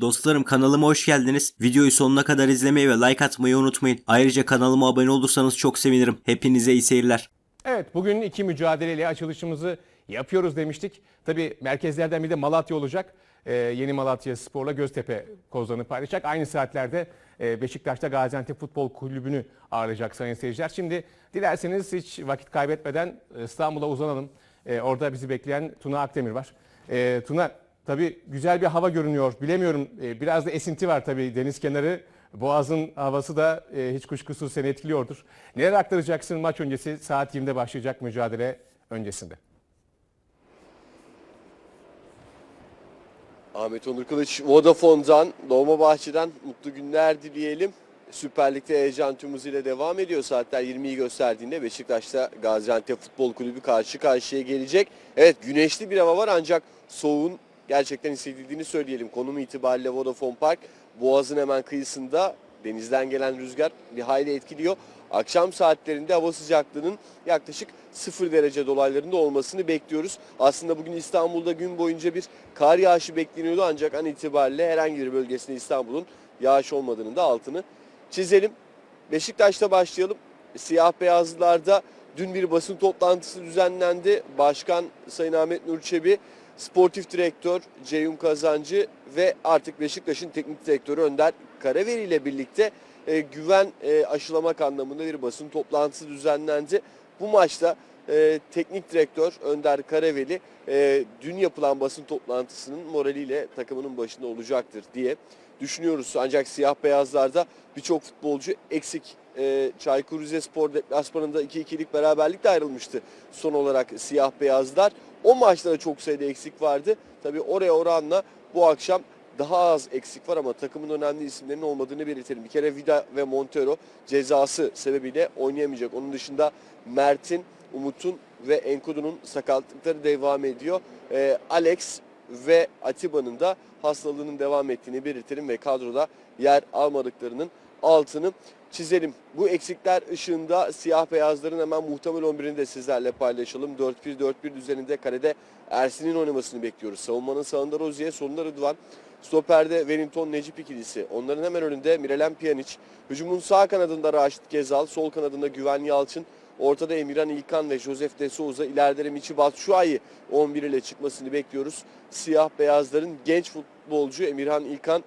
Dostlarım kanalıma hoş geldiniz. Videoyu sonuna kadar izlemeyi ve like atmayı unutmayın. Ayrıca kanalıma abone olursanız çok sevinirim. Hepinize iyi seyirler. Evet bugün iki mücadeleyle açılışımızı yapıyoruz demiştik. Tabii merkezlerden bir de Malatya olacak. Ee, yeni Malatya Spor'la Göztepe kozlarını paylaşacak. Aynı saatlerde e, Beşiktaş'ta Gaziantep Futbol Kulübü'nü ağırlayacak sayın seyirciler. Şimdi dilerseniz hiç vakit kaybetmeden İstanbul'a uzanalım. Ee, orada bizi bekleyen Tuna Akdemir var. Ee, Tuna tabii güzel bir hava görünüyor. Bilemiyorum e, biraz da esinti var tabii deniz kenarı. Boğaz'ın havası da e, hiç kuşkusuz seni etkiliyordur. Neler aktaracaksın maç öncesi saat 20'de başlayacak mücadele öncesinde? Ahmet Onur Kılıç Vodafone'dan, Dolmabahçe'den mutlu günler dileyelim. Süper Lig'de heyecan hızıyla devam ediyor. Saatler 20'yi gösterdiğinde Beşiktaş'ta Gaziantep Futbol Kulübü karşı karşıya gelecek. Evet güneşli bir hava var ancak soğuğun gerçekten hissedildiğini söyleyelim. Konum itibariyle Vodafone Park Boğaz'ın hemen kıyısında denizden gelen rüzgar bir hayli etkiliyor. Akşam saatlerinde hava sıcaklığının yaklaşık 0 derece dolaylarında olmasını bekliyoruz. Aslında bugün İstanbul'da gün boyunca bir kar yağışı bekleniyordu ancak an itibariyle herhangi bir bölgesinde İstanbul'un yağış olmadığının da altını çizelim. Beşiktaş'ta başlayalım. Siyah beyazlılarda dün bir basın toplantısı düzenlendi. Başkan Sayın Ahmet Nur Çebi, sportif direktör Ceyhun Kazancı ve artık Beşiktaş'ın teknik direktörü Önder Karaveri ile birlikte e, güven e, aşılamak anlamında bir basın toplantısı düzenlendi. Bu maçta e, teknik direktör Önder Karaveli e, dün yapılan basın toplantısının moraliyle takımının başında olacaktır diye düşünüyoruz. Ancak siyah beyazlarda birçok futbolcu eksik. E, Çaykur Rizespor deplasmanında 2-2'lik beraberlikle ayrılmıştı son olarak siyah beyazlar. O maçlarda çok sayıda eksik vardı. Tabii oraya oranla bu akşam daha az eksik var ama takımın önemli isimlerinin olmadığını belirtelim. Bir kere Vida ve Montero cezası sebebiyle oynayamayacak. Onun dışında Mert'in, Umut'un ve Enkudu'nun sakatlıkları devam ediyor. Ee, Alex ve Atiba'nın da hastalığının devam ettiğini belirtelim ve kadroda yer almadıklarının altını çizelim. Bu eksikler ışığında siyah beyazların hemen muhtemel 11'ini de sizlerle paylaşalım. 4-1-4-1 düzeninde kalede Ersin'in oynamasını bekliyoruz. Savunmanın sağında Rozier, solunda Rıdvan. Stoperde Wellington Necip ikilisi. Onların hemen önünde Mirelem Pjanic. Hücumun sağ kanadında Raşit Gezal, sol kanadında Güven Yalçın. Ortada Emirhan İlkan ve Josef de Souza. İleride de Michi Batshuayi 11 ile çıkmasını bekliyoruz. Siyah beyazların genç futbolcu Emirhan İlkan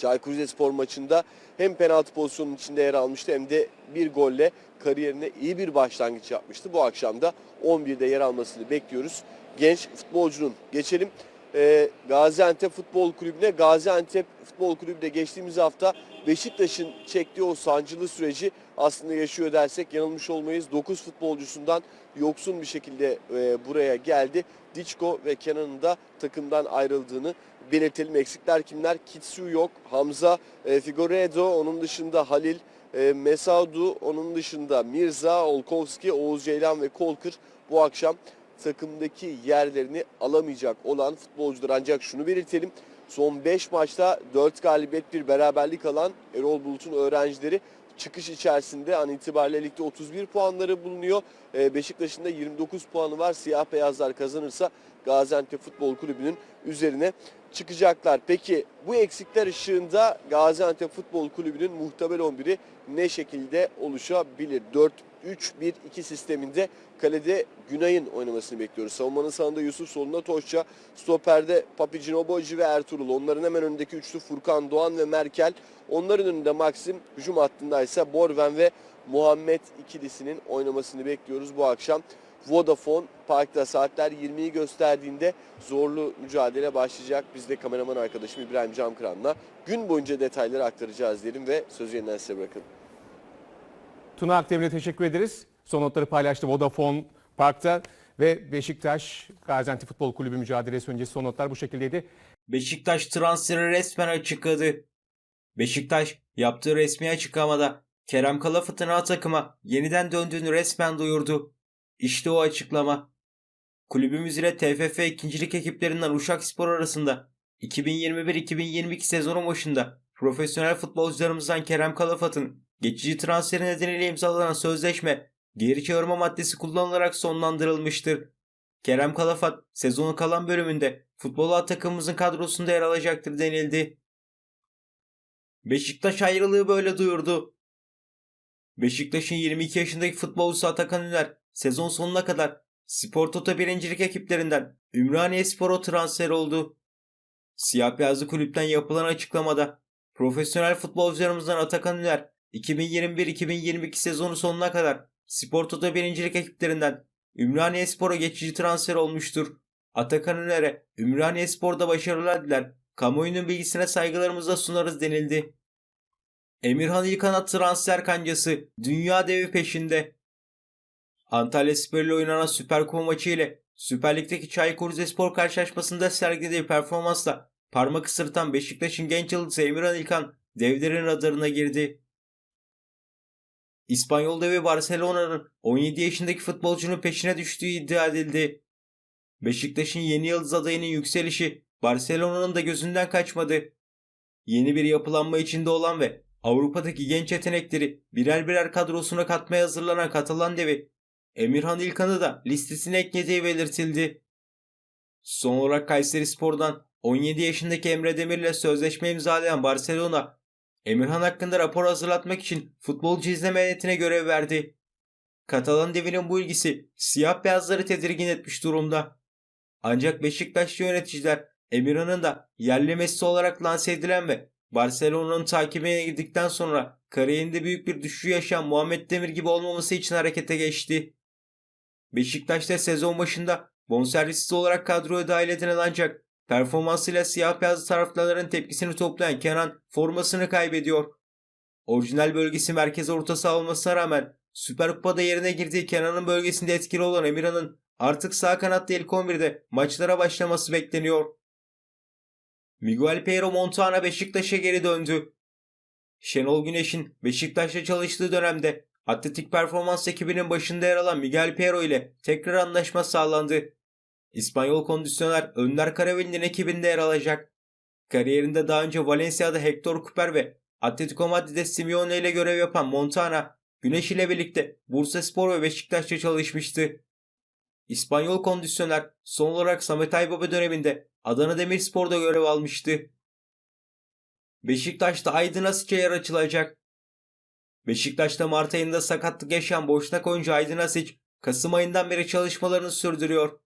Çaykur Rizespor maçında hem penaltı pozisyonunun içinde yer almıştı hem de bir golle kariyerine iyi bir başlangıç yapmıştı. Bu akşam da 11'de yer almasını bekliyoruz. Genç futbolcunun geçelim e, Gaziantep Futbol Kulübü'ne. Gaziantep Futbol Kulübü de geçtiğimiz hafta Beşiktaş'ın çektiği o sancılı süreci aslında yaşıyor dersek yanılmış olmayız. 9 futbolcusundan yoksun bir şekilde e, buraya geldi. Diçko ve Kenan'ın da takımdan ayrıldığını belirtelim. Eksikler kimler? Kitsu yok, Hamza, e, Figueredo, onun dışında Halil, e, Mesaudu, onun dışında Mirza, Olkovski, Oğuz Ceylan ve Kolkır bu akşam takımdaki yerlerini alamayacak olan futbolcular. Ancak şunu belirtelim. Son 5 maçta 4 galibiyet bir beraberlik alan Erol Bulut'un öğrencileri çıkış içerisinde an itibariyle ligde 31 puanları bulunuyor. Ee, Beşiktaş'ın da 29 puanı var. Siyah beyazlar kazanırsa Gaziantep Futbol Kulübü'nün üzerine çıkacaklar. Peki bu eksikler ışığında Gaziantep Futbol Kulübü'nün muhtemel 11'i ne şekilde oluşabilir? 4-3-1-2 sisteminde kalede Günay'ın oynamasını bekliyoruz. Savunmanın sağında Yusuf, solunda Toşça, stoperde Papi Cinoboji ve Ertuğrul. Onların hemen önündeki üçlü Furkan Doğan ve Merkel. Onların önünde Maxim, hücum hattında ise Borven ve Muhammed ikilisinin oynamasını bekliyoruz bu akşam. Vodafone Park'ta saatler 20'yi gösterdiğinde zorlu mücadele başlayacak. Biz de kameraman arkadaşım İbrahim Camkıran'la gün boyunca detayları aktaracağız diyelim ve sözü yeniden size bırakalım. Tuna Akdemir'e teşekkür ederiz. Son notları paylaştı Vodafone Park'ta ve Beşiktaş Gaziantep Futbol Kulübü mücadelesi öncesi son notlar bu şekildeydi. Beşiktaş transferi resmen açıkladı. Beşiktaş yaptığı resmi açıklamada Kerem Kalafat'ın A takıma yeniden döndüğünü resmen duyurdu. İşte o açıklama. Kulübümüz ile TFF ikincilik ekiplerinden Uşak Spor arasında 2021-2022 sezonu başında profesyonel futbolcularımızdan Kerem Kalafat'ın geçici transferi nedeniyle imzalanan sözleşme geri çağırma maddesi kullanılarak sonlandırılmıştır. Kerem Kalafat sezonun kalan bölümünde futbol takımımızın kadrosunda yer alacaktır denildi. Beşiktaş ayrılığı böyle duyurdu. Beşiktaş'ın 22 yaşındaki futbolcusu Atakan Üner sezon sonuna kadar Spor Toto birincilik ekiplerinden Ümraniye Spor'a transfer oldu. Siyah beyazlı kulüpten yapılan açıklamada profesyonel futbolcularımızdan Atakan Üner 2021-2022 sezonu sonuna kadar Spor Toto birincilik ekiplerinden Ümraniye Spor'a geçici transfer olmuştur. Atakan Üner'e Ümraniye Spor'da başarılar diler, kamuoyunun bilgisine saygılarımızla sunarız denildi. Emirhan İlkanat transfer kancası dünya devi peşinde. Antalya Spor ile oynanan Süper Kupa maçı ile Süper Lig'deki Çaykur Rizespor karşılaşmasında sergilediği performansla parmak ısırtan Beşiktaş'ın genç yıldızı Emirhan İlkan devlerin radarına girdi. İspanyol devi Barcelona'nın 17 yaşındaki futbolcunun peşine düştüğü iddia edildi. Beşiktaş'ın yeni yıldız adayının yükselişi Barcelona'nın da gözünden kaçmadı. Yeni bir yapılanma içinde olan ve Avrupa'daki genç yetenekleri birer birer kadrosuna katmaya hazırlanan Katalan devi Emirhan İlkan'ı da listesine eklediği belirtildi. Son olarak Kayseri Spor'dan 17 yaşındaki Emre Demir ile sözleşme imzalayan Barcelona, Emirhan hakkında rapor hazırlatmak için futbolcu izleme heyetine görev verdi. Katalan devinin bu ilgisi siyah beyazları tedirgin etmiş durumda. Ancak Beşiktaşlı yöneticiler Emirhan'ın da yerli Messi olarak lanse edilen ve Barcelona'nın takibine girdikten sonra kariyerinde büyük bir düşüş yaşayan Muhammed Demir gibi olmaması için harekete geçti. Beşiktaş'ta sezon başında bonservisiz olarak kadroya dahil edilen ancak performansıyla siyah beyazlı taraftarların tepkisini toplayan Kenan formasını kaybediyor. Orijinal bölgesi merkez orta saha rağmen Süper Kupa'da yerine girdiği Kenan'ın bölgesinde etkili olan Emirhan'ın artık sağ kanatta ilk 11'de maçlara başlaması bekleniyor. Miguel Peiro Montana Beşiktaş'a geri döndü. Şenol Güneş'in Beşiktaş'ta çalıştığı dönemde Atletik Performans ekibinin başında yer alan Miguel Peiro ile tekrar anlaşma sağlandı. İspanyol kondisyoner Önder Karavel'in ekibinde yer alacak. Kariyerinde daha önce Valencia'da Hector Cooper ve Atletico Madrid'de Simeone ile görev yapan Montana, Güneş ile birlikte Bursaspor ve Beşiktaş'ta çalışmıştı. İspanyol kondisyoner son olarak Samet Aybaba döneminde Adana Demirspor'da görev almıştı. Beşiktaş'ta Aydın Asic'e yer açılacak. Beşiktaş'ta Mart ayında sakatlık yaşayan boşnak oyuncu Aydın Asic, Kasım ayından beri çalışmalarını sürdürüyor.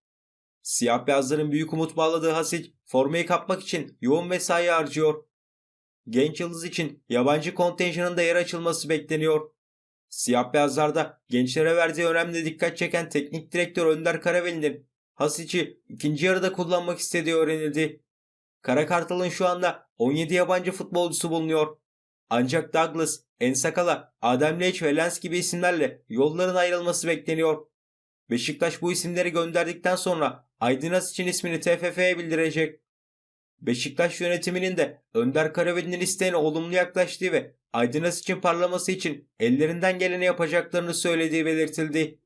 Siyah beyazların büyük umut bağladığı Hasic, formayı kapmak için yoğun mesai harcıyor. Genç yıldız için yabancı kontenjanında yer açılması bekleniyor. Siyah beyazlarda gençlere verdiği önemli dikkat çeken teknik direktör Önder Karaveli'nin Hasic'i ikinci yarıda kullanmak istediği öğrenildi. Kara Kartal'ın şu anda 17 yabancı futbolcusu bulunuyor. Ancak Douglas, Ensakala, Adem Leach ve Lens gibi isimlerle yolların ayrılması bekleniyor. Beşiktaş bu isimleri gönderdikten sonra Aydın için ismini TFF'ye bildirecek. Beşiktaş yönetiminin de Önder Karaveli'nin isteğine olumlu yaklaştığı ve Aydın için parlaması için ellerinden geleni yapacaklarını söylediği belirtildi.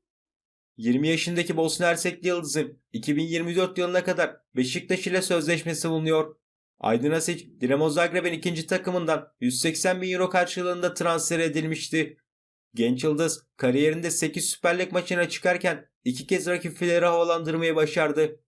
20 yaşındaki Bosna Hersekli Yıldız'ın 2024 yılına kadar Beşiktaş ile sözleşmesi bulunuyor. Aydın Asic, Dinamo Zagreb'in ikinci takımından 180 bin euro karşılığında transfer edilmişti. Genç Yıldız kariyerinde 8 Süper Lig maçına çıkarken iki kez rakipleri havalandırmayı başardı.